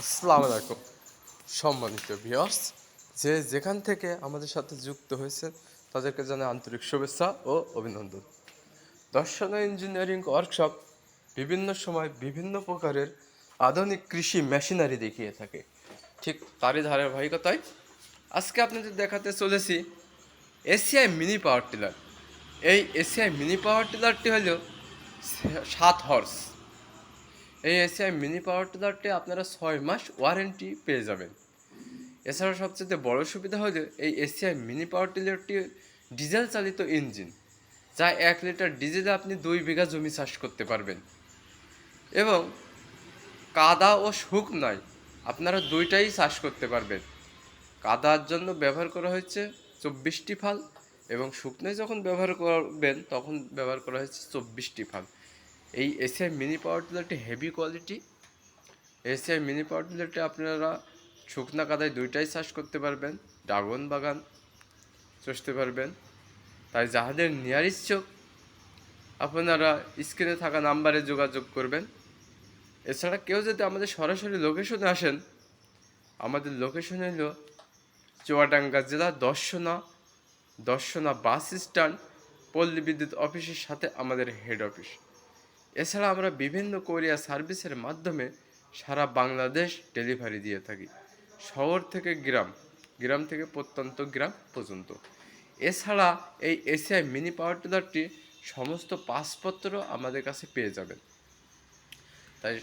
আসসালামু আলাইকুম। সম্মানিত ভিউয়ার্স যে যেখান থেকে আমাদের সাথে যুক্ত হয়েছে, তাদেরকে জানাই আন্তরিক শুভেচ্ছা ও অভিনন্দন। দর্শন ইঞ্জিনিয়ারিং ওয়ার্কশপ বিভিন্ন সময় বিভিন্ন প্রকারের আধুনিক কৃষি মেশিনারি দেখিয়ে থাকে। ঠিক তারই ধারাবাহিকতায় আজকে আপনাদের দেখাতে চলেছি এসিআই মিনি পাওয়ার টিলার এই এসিআই মিনি পাওয়ার টিলারটি হলো সাত হর্স এই এসিআই মিনি পাওয়ার টিলারটি আপনারা ছয় মাস ওয়ারেন্টি পেয়ে যাবেন। এছাড়া সবচেয়ে বড় সুবিধা হলো এই এসিআই মিনি পাওয়ার টিলারটি ডিজেল চালিত ইঞ্জিন, যা এক লিটার ডিজেলে আপনি দুই বিঘা জমি চাষ করতে পারবেন। এবং কাদা ও শুকনায় আপনারা দুইটাই চাষ করতে পারবেন। কাদার জন্য ব্যবহার করা হয়েছে চব্বিশটি ফাল এবং শুকনায় যখন ব্যবহার করবেন, তখন ব্যবহার করা হয়েছে চব্বিশটি ফাল। এই ACI mini power টিলারটি heavy quality ACI mini power টিলারটি আপনারা শুকনা কাদায় দুইটাই চাষ করতে পারবেন, ড্রাগন বাগান চষতে পারবেন। তাই যাহাদের নেয়ার ইচ্ছুক, আপনারা স্ক্রিনে থাকা নাম্বারে যোগাযোগ করবেন। এছাড়া কেউ যদি আমাদের সরাসরি লোকেশনে আসেন, আমাদের লোকেশন হলো চুয়াডাঙ্গা জেলা দর্শনা দর্শনা বাস স্ট্যান্ড পল্লী বিদ্যুৎ অফিসের সাথে আমাদের হেড অফিস এছাড়া আমরা বিভিন্ন কোরিয়া সার্ভিসের মাধ্যমে সারা বাংলাদেশ ডেলিভারি দিয়ে থাকি। শহর থেকে গ্রাম গ্রাম থেকে প্রত্যন্ত গ্রাম পর্যন্ত। এছাড়া এই এসিআই মিনি পাওয়ার টিলারটি সমস্ত পাসপত্র আমাদের কাছে পেয়ে যাবেন। তাই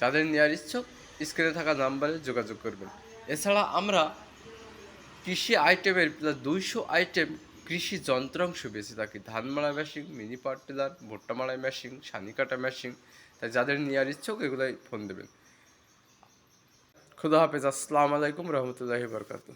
যাদের নেওয়ার ইচ্ছুক, স্ক্রিনে থাকা নাম্বারে যোগাযোগ করবেন। এছাড়া আমরা কৃষি আইটেমের প্রায় দুইশো আইটেম কৃষি যন্ত্রাংশ বেশি থাকে ধান মারা মেশিন মিনি পাওয়ার টিলার ভুট্টা মারাই মেশিন সানি কাটা মেশিন তাই যাদের নেওয়ার ইচ্ছুক এগুলোই ফোন দেবেন। খুদা হাফেজ, আসসালামু আলাইকুম, রহমতুল্লাহি বরকাতুহ।